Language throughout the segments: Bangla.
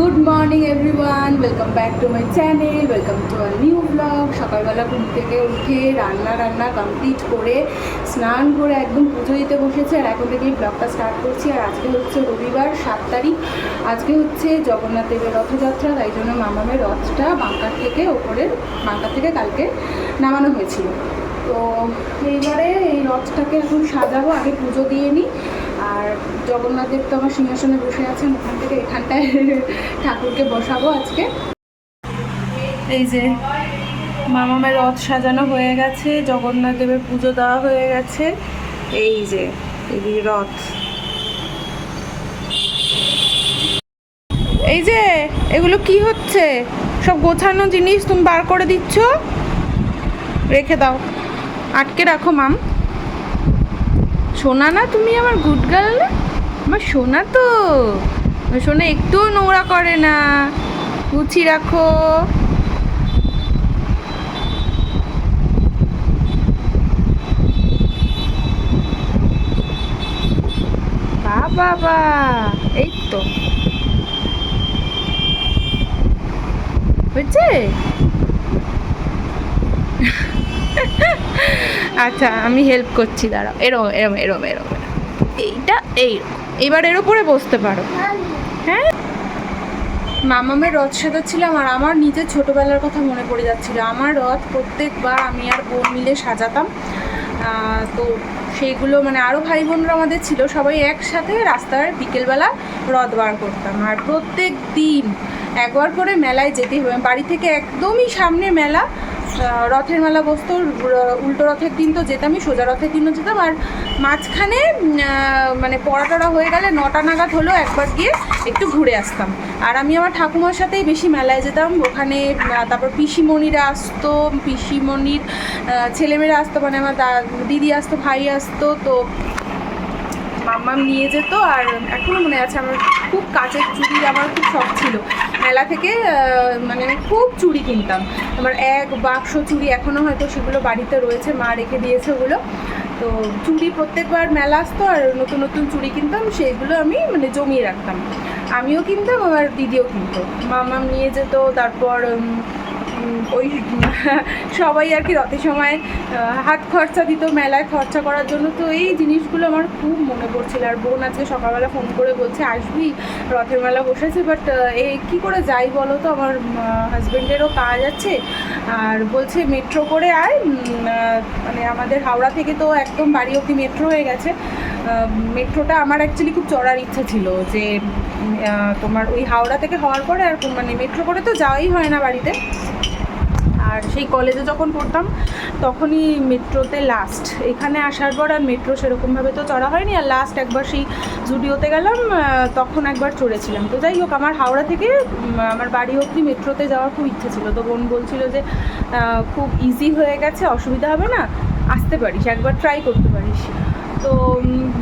Good morning everyone welcome back to my channel welcome to our new blog সকালবেলা ঘুম থেকে উঠে রান্না রান্না কমপ্লিট করে স্নান করে একদম পুজো দিতে বসেছে আর এখন থেকেই ব্লগটা স্টার্ট করছি। আর আজকে হচ্ছে রবিবার, সাত তারিখ। আজকে হচ্ছে জগন্নাথ দেবের রথযাত্রা, তাই জন্য মামামের রথটা বাঁকার থেকে ওপরের, বাঁকার থেকে কালকে নামানো হয়েছিল। তো এইবারে এই রথটাকে এখন সাজাবো, আগে পুজো দিয়ে নিই। আর জগন্নাথদেব তো আমার সিংহাসনে বসে আছেন, ওখান থেকে এখানটায় ঠাকুরকে বসাবো আজকে। এই যে মামামের রথ সাজানো হয়ে গেছে, জগন্নাথ দেবের পুজো দেওয়া হয়ে গেছে। এই যে এই রথ। এই যে, এগুলো কি হচ্ছে? সব গোছানো জিনিস তুমি বার করে দিচ্ছ? রেখে দাও। আটকে রাখো, মাম। সোনা না তুমি আমার গুড গার্ল না? আমার সোনা তো। সোনা একটুও নোংরা করে না। গুছি রাখো। বাবা এই তো। হয়েছে? আচ্ছা আমি হেল্প করছি, দাঁড়াও। এরম এরম এরম এরম। এইটা এই এবার এর উপরে বসতে পারো। হ্যাঁ? মামামের রথ সাজাচ্ছিলাম আর আমার নিজের ছোটোবেলার কথা মনে পড়ে যাচ্ছিল। আমার রথ প্রত্যেকবার আমি আর বোন মিলে সাজাতাম। তো সেইগুলো মানে আরও ভাই বোনরা আমাদের ছিল। সবাই একসাথে রাস্তার বিকেলবেলা রথ বার করতাম। আর প্রত্যেক দিন একবার করে মেলায় যেতেই হবে বাড়ি থেকে একদমই সামনে মেলা রথের মেলা বসতো উল্টো রথের দিন তো যেতামই, সোজা রথের দিনও যেতাম। আর মাঝখানে মানে পড়া টড়া হয়ে গেলে নটা নাগাদ হলেও একবার গিয়ে একটু ঘুরে আসতাম। আর আমি আমার ঠাকুমার সাথেই বেশি মেলায় যেতাম। ওখানে তারপর পিসিমণিরা আসতো, পিসিমণির ছেলেমেয়েরা আসতো মানে আমার দিদি আসতো, ভাই আসতো, তো মাম্মাম নিয়ে যেত আর এখনও মনে আছে, আমার খুব কাচের চুড়ি আমার খুব শখ ছিল। মেলা থেকে মানে আমি খুব চুড়ি কিনতাম। আমার এক বাক্স চুড়ি এখনও হয়তো সেগুলো বাড়িতে রয়েছে, মা রেখে দিয়েছে ওগুলো। তো চুড়ি প্রত্যেকবার মেলা আসতো আর নতুন নতুন চুড়ি কিনতাম, সেগুলো আমি মানে জমিয়ে রাখতাম। আমিও কিনতাম, আমার দিদিও কিনতো। মামাম নিয়ে যেত, তারপর ওই সবাই আর কি রথের সময় হাত খরচা দিত মেলায় খরচা করার জন্য। তো এই জিনিসগুলো আমার খুব মনে পড়ছিল। আর বোন আজকে সকালবেলা ফোন করে বলছে, আসবি রথের মেলা বসেছে বাট এ কী করে যাই বলো তো? আমার হাজব্যান্ডেরও কাজ আছে। আর বলছে, মেট্রো করে আয়। মানে আমাদের হাওড়া থেকে তো একদম বাড়ি অবধি মেট্রো হয়ে গেছে। মেট্রোটা আমার অ্যাকচুয়ালি খুব চড়ার ইচ্ছা ছিল যে তোমার ওই হাওড়া থেকে হওয়ার পরে আর মানে মেট্রো করে তো যাওয়াই হয় না বাড়িতে। আর সেই কলেজে যখন পড়তাম, তখনই মেট্রোতে লাস্ট এখানে আসার পর আর মেট্রো সেরকমভাবে তো চড়া হয়নি, আর লাস্ট একবার সেই জুডিওতে গেলাম তখন একবার চড়েছিলাম। তো যাই হোক, আমার হাওড়া থেকে আমার বাড়ি অবধি মেট্রোতে যাওয়ার খুব ইচ্ছে ছিল। তো বোন বলছিল যে খুব ইজি হয়ে গেছে, অসুবিধা হবে না, আসতে পারিস, একবার ট্রাই করতে পারিস। তো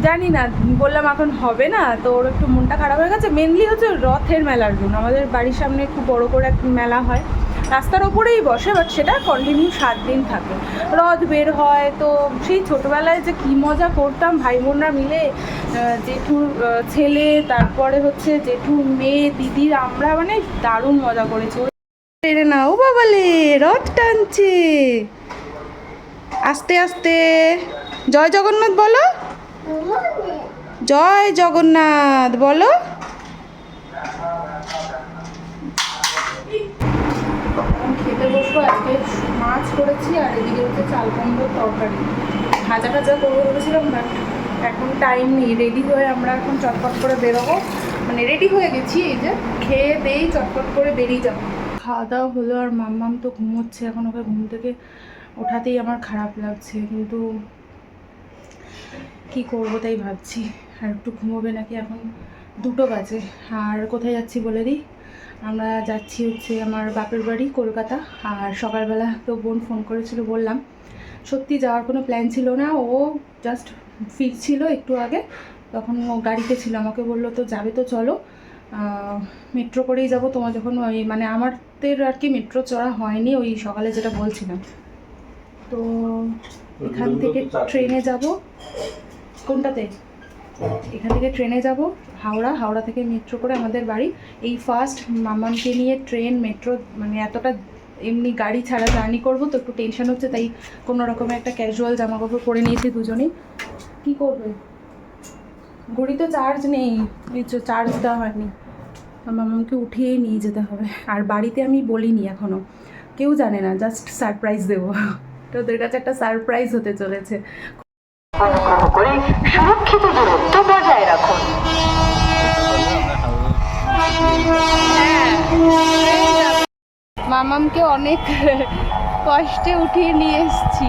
জানি না, বললাম এখন হবে না, তো ওর একটু মনটা খারাপ হয়ে গেছে। মেনলি হচ্ছে রথের মেলার জন্য। আমাদের বাড়ির সামনে খুব বড় করে একটা মেলা হয়। রাস্তার ওপরেই বসে বাট সেটা কন্টিনিউ সাত দিন থাকে। রথ বের হয় তো সেই ছোটোবেলায় যে কী মজা করতাম ভাই বোনরা মিলে জেঠুর ছেলে তারপরে হচ্ছে জেঠুর মেয়ে দিদির আমরা মানে দারুণ মজা করেছি। টেনে ও বাবালে রথ টানছে। আস্তে আস্তে। জয় জগন্নাথ বলো। জয় জগন্নাথ বলো খেতে বসবো আজকে মাছ করেছি আর এদিকে হচ্ছে চাল কুমড়োর তরকারি। ভাজা টাজা করব বলেছিলাম বাট এখন টাইম নেই। রেডি হয়ে আমরা এখন চটপট করে বেরোবো। মানে রেডি হয়ে গেছি এই যে। খেয়ে দেই চটপট করে বেরিয়ে যাব। খাওয়া দাওয়া হলো আর মাম্মাম তো ঘুমোচ্ছে। এখন ওকে ঘুম থেকে ওঠাতেই আমার খারাপ লাগছে। কিন্তু কি করব তাই ভাবছি। আর একটু ঘুমোবে নাকি এখন? দুটো বাজে। আর কোথায় যাচ্ছি বলে দিই? আমরা যাচ্ছি হচ্ছে আমার বাপের বাড়ি কলকাতা। আর সকালবেলা তো বোন ফোন করেছিল বললাম সত্যি যাওয়ার কোনো প্ল্যান ছিল না। ও জাস্ট ফিরছিল একটু আগে। তখন ও গাড়িতে ছিল আমাকে বলল তো যাবে তো চলো। মেট্রো করেই যাব। তোমার যখন ওই মানে আমাদের আর কি মেট্রো চড়া হয়নি ওই সকালে যেটা বলছিলাম। তো এখান থেকে ট্রেনে যাব। কোনটাতে? এখান থেকে ট্রেনে যাব, হাওড়া হাওড়া থেকে মেট্রো করে আমাদের বাড়ি। এই ফার্স্ট মামামকে নিয়ে ট্রেন মেট্রো মানে এতটা এমনি গাড়ি ছাড়া জার্নি করব, তো একটু টেনশন হচ্ছে, তাই কোনো রকমের একটা ক্যাজুয়াল জামা কাপড় পরে নিয়েছি দুজনেই কি করবে? ঘড়িতে চার্জ নেই চার্জ দেওয়া হয়নি। মামামকে উঠিয়েই নিয়ে যেতে হবে, আর বাড়িতে আমি বলিনি এখনও কেউ জানে না জাস্ট সারপ্রাইজ দেবো। তো ওদের কাছে একটা সারপ্রাইজ হতে চলেছে। অনুগ্রহ করে সুরক্ষিত দূরত্ব বজায় রাখুন। মামামকে অনেক কষ্টে উঠিয়ে নিয়ে এসেছি।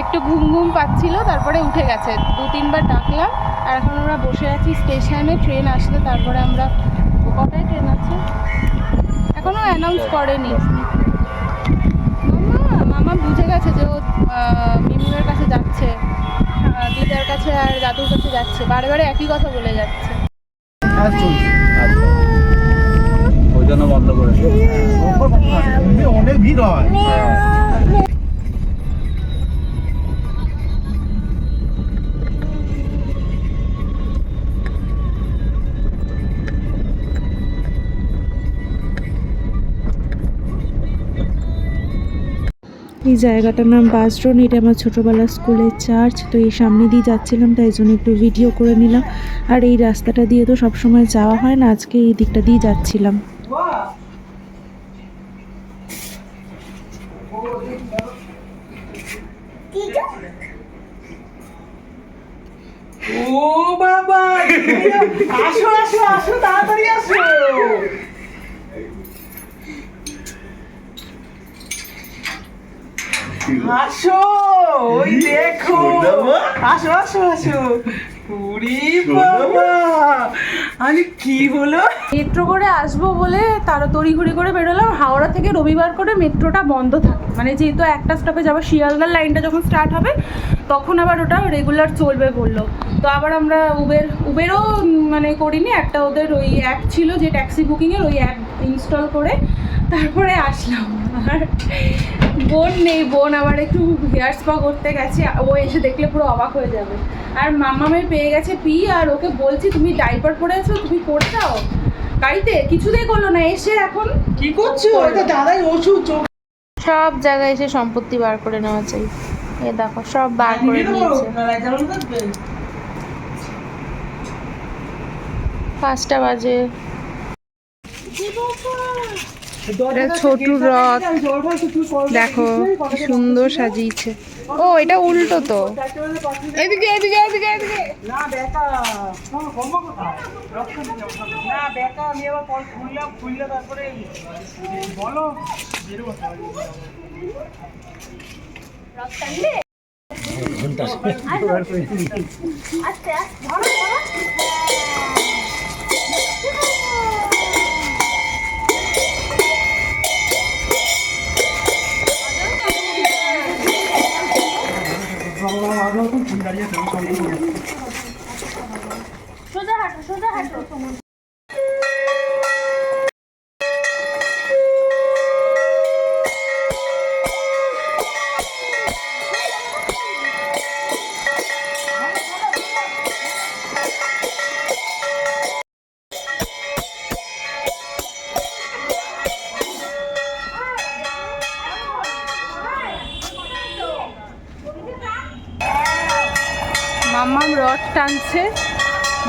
একটু ঘুম ঘুম পাচ্ছিল তারপরে উঠে গেছে। দু তিনবার ডাকলাম আর এখন আমরা বসে আছি স্টেশনে ট্রেন আসলে তারপরে আমরা কটায় ট্রেন আছে? এখনও অ্যানাউন্স করেনি। মামা মামা বুঝে গেছে যে ও আহ, মিমিমের কাছে যাচ্ছে। দিদার কাছে আর দাদুর কাছে যাচ্ছে। বারে বারে একই কথা বলে যাচ্ছে। আচ্ছা। ওই জন্য বন্ধ করেছে। অনেক ভিড় হয়। এই জায়গাটার নাম বাসড্রোন এটা আমার ছোটোবেলার স্কুলের চার্চ। তো এই সামনে দিয়ে যাচ্ছিলাম, তাই জন্য একটু ভিডিও করে নিলাম। আর এই রাস্তাটা দিয়ে তো সবসময় যাওয়া হয় না, আজকে এই দিকটা দিয়ে যাচ্ছিলাম। ও বাবা, আসো আসো আসো, তাড়াতাড়ি আসো। আসো ওই দেখো। আসো আসো আসো। উরি বাবা। আমি কি হলো? মেট্রো করে আসব বলে তারা তড়িঘড়ি করে বেরোলাম। হাওড়া থেকে রবিবার করে মেট্রোটা বন্ধ থাকে। মানে যেহেতু একটা স্টপে যাব শিয়ালদার লাইনটা যখন স্টার্ট হবে, তখন আবার ওটা রেগুলার চলবে বলল। তো আবার আমরা উবের উবেরও মানে করিনি। একটা ওদের ওই অ্যাপ ছিল যে ট্যাক্সি বুকিংয়ের ওই অ্যাপ ইনস্টল করে তারপরে আসলাম। আর বোন নেই, বোন আবার একটু হেয়ার স্পা করতে গেছে। ও এসে দেখলে পুরো অবাক হয়ে যাবে। আর মামামের পেয়ে গেছে পি আর ওকে বলছি, তুমি ডাইপার পরে আছো? তুমি পড়তাও গাড়িতে কিছুতেই করল না এসে এখন কি করছ? এটা দাদাই ওষুধ চোখ সব জায়গায় এসে সম্পত্তি বার করে নেওয়া চাই। এ দেখো সব বার করে নিয়েছে। পাঁচটা বাজে। ছোটু রথ। দেখো। সুন্দর সাজিয়েছে। ও এটা উল্টো তো। এদিকে এদিকে এদিকে এদিকে। না 说这还是说这还是。মাম্মাম রথ টানছে।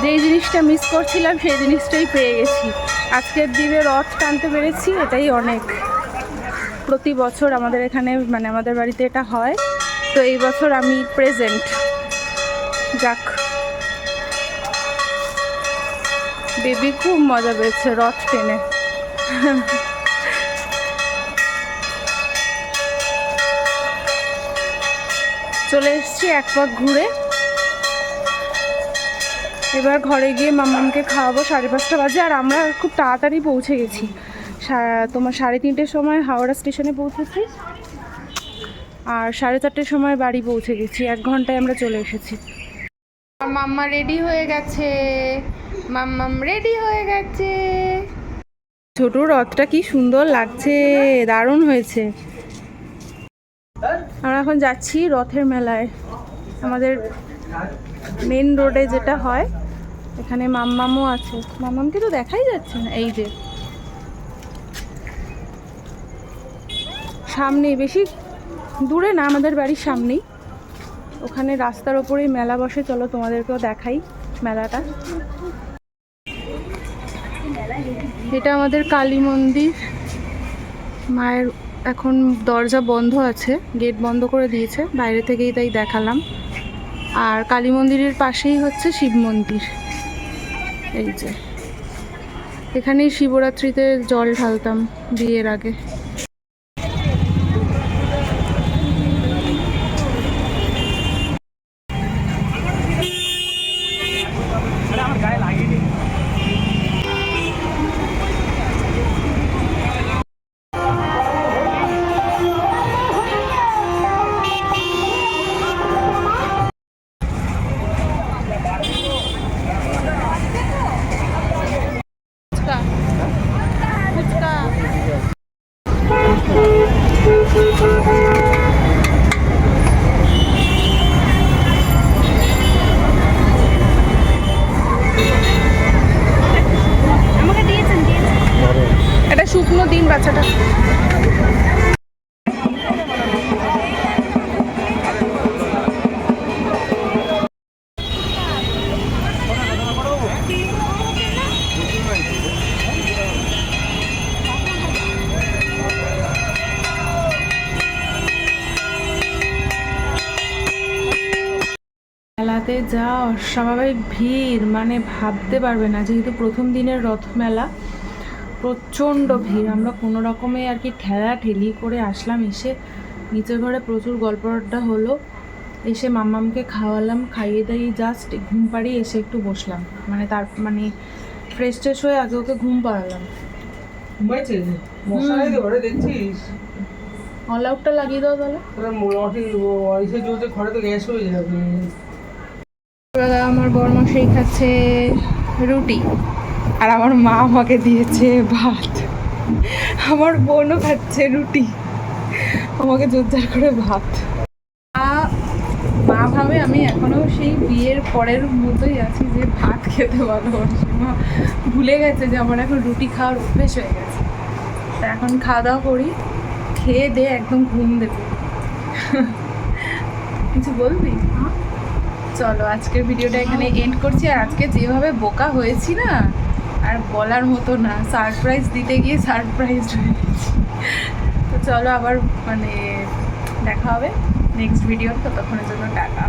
যেই জিনিসটা মিস করছিলাম, সেই জিনিসটাই পেয়ে গেছি। আজকের দিনে রথ টানতে পেরেছি, এটাই অনেক। প্রতি বছর আমাদের এখানে মানে আমাদের বাড়িতে এটা হয়। তো এই বছর আমি প্রেজেন্ট যাক। বেবি খুব মজা পেয়েছে রথ টেনে। চলে এসেছি এক পাক ঘুরে। এবার ঘরে গিয়ে মামামকে খাওয়াবো সাড়ে পাঁচটা বাজে আর আমরা খুব তাড়াতাড়ি পৌঁছে গেছি। তোমার সাড়ে তিনটের সময় হাওড়া স্টেশনে পৌঁছেছি আর সাড়ে চারটের সময় বাড়ি পৌঁছে গেছি এক ঘন্টায় আমরা চলে এসেছি। মাম্মা রেডি হয়ে গেছে মাম্মাম রেডি হয়ে গেছে। ছোট রথটা কি সুন্দর লাগছে দারুণ হয়েছে। আমরা এখন যাচ্ছি রথের মেলায় আমাদের মেন রোডে যেটা হয় এখানে মাম্মামও আছে। মাম্মামকে তো দেখাই যাচ্ছে না, এই যে। সামনে বেশি দূরে না, আমাদের বাড়ির সামনেই। ওখানে রাস্তার ওপরেই মেলা বসে, চলো তোমাদেরকেও দেখাই মেলাটা। এটা আমাদের কালী মন্দির। মায়ের এখন দরজা বন্ধ আছে, গেট বন্ধ করে দিয়েছে, বাইরে থেকেই তাই দেখালাম। আর কালী মন্দিরের পাশেই হচ্ছে শিব মন্দির। এই যে। এখানেই শিবরাত্রিতে জল ঢালতাম বিয়ের আগে। মেলাতে যা অস্বাভাবিক ভিড় মানে ভাবতে পারবে না যেহেতু প্রথম দিনের রথ মেলা প্রচণ্ড ভিড়। আমরা কোনো রকমে আর কি ঠেলা ঠেলি করে আসলাম এসে নিচের ঘরে প্রচুর গল্প আড্ডা হলো। এসে মাম্মামকে খাওয়ালাম খাইয়ে দাইয়ে জাস্ট ঘুম পাড়িয়ে এসে একটু বসলাম। মানে তার মানে ফ্রেশ ট্রেশ হয়ে আগে ওকে ঘুম পাড়ালাম। অল আউটটা লাগিয়ে দাও তাহলে। আমার বরমশাই খাচ্ছে রুটি। আর আমার মা আমাকে দিয়েছে ভাত। আমার বোনও খাচ্ছে রুটি। আমাকে জোরদার করে ভাত। মা ভাবে আমি এখনও সেই বিয়ের পরের মতোই আছি যে ভাত খেতে ভালোবাসি। মা ভুলে গেছে যে আমার এখন রুটি খাওয়ার অভ্যেস হয়ে গেছে। তা এখন খাওয়া দাওয়া করি, খেয়ে দে, একদম ঘুম দেবে। কিছু বলবি? চলো, আজকের ভিডিওটা এখানে এন্ড করছি। আর আজকে যেভাবে বোকা হয়েছি না আর বলার মতো না। সারপ্রাইজ দিতে গিয়ে সারপ্রাইজ হয়ে তো চলো আবার মানে দেখা হবে। নেক্সট ভিডিও ততক্ষণের জন্য টাটা।